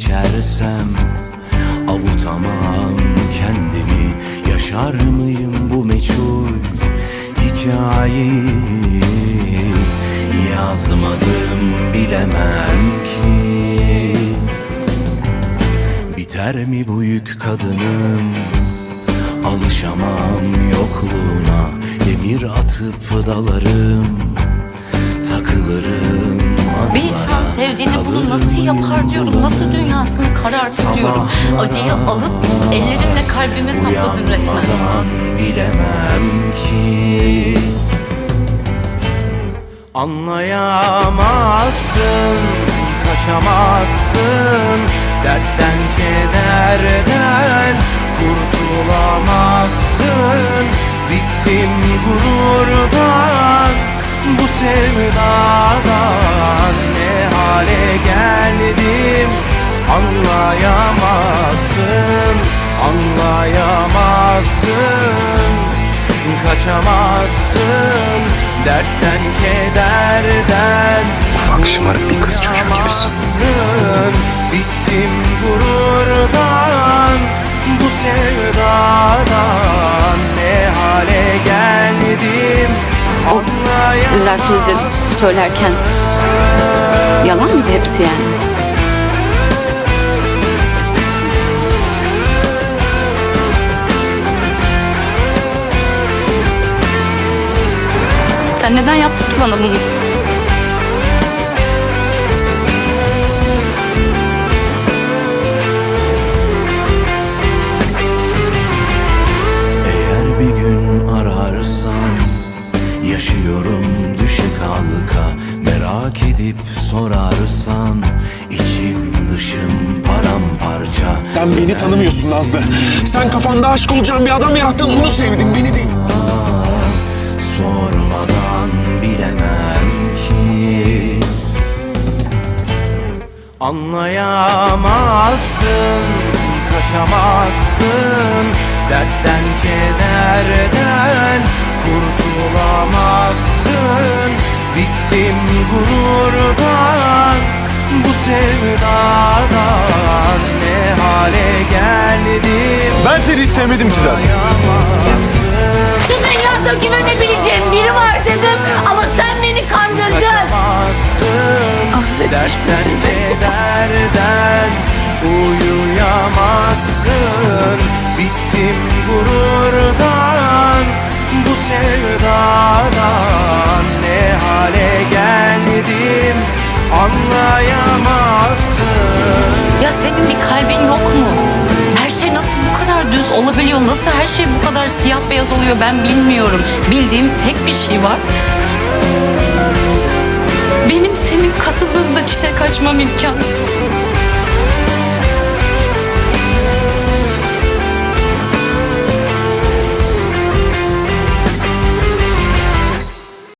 Geçersem Avutamam kendimi. Yaşar mıyım bu meçhul hikayeyi? Yazmadım bilemem ki. Biter mi bu yük kadınım? Alışamam yokluğuna. Demir atıp dalarım. Takılırım sevdiğini bunu nasıl yapar diyorum. Nasıl dünyasını karartır diyorum. Acıyı alıp ellerimle kalbime sapladım resmen. Bilemem ki Anlayamazsın, kaçamazsın Dertten kederden kurtulamazsın Bittim gururdan, bu sevdadan Kaçamazsın Dertten kederden Ufak şımarık bir kız çocuğu gibisin. Bittim gururdan Bu sevdadan Ne hale geldim Anlayamazsın Güzel sözleri söylerken yalan mıydı hepsi yani? Sen neden yaptın ki bana bunu? Eğer bir gün ararsan Yaşıyorum düşe kalka Merak edip sorarsan içim dışım paramparça Sen beni tanımıyorsun Nazlı. Sen kafanda aşk olacağın bir adam yarattın. Onu sevdin beni değil. Sormadan bilemem ki. Anlayamazsın, kaçamazsın. Dertten kederden kurtulamazsın. Bittim gururdan, bu sevdadan Ne hale geldim? Ben seni hiç sevmedim ki zaten. Dünyada güvenebileceğim biri var dedim ama sen beni kandırdın. Dertten kederden Uyuyamazsın Bittim gururdan Bu sevdadan Ne hale geldim Anlayamazsın Ya senin bir kalbin yok mu? Olabiliyor? Nasıl her şey bu kadar siyah beyaz oluyor ben bilmiyorum. Bildiğim tek bir şey var. Benim senin katıldığında çiçek açmam imkansız.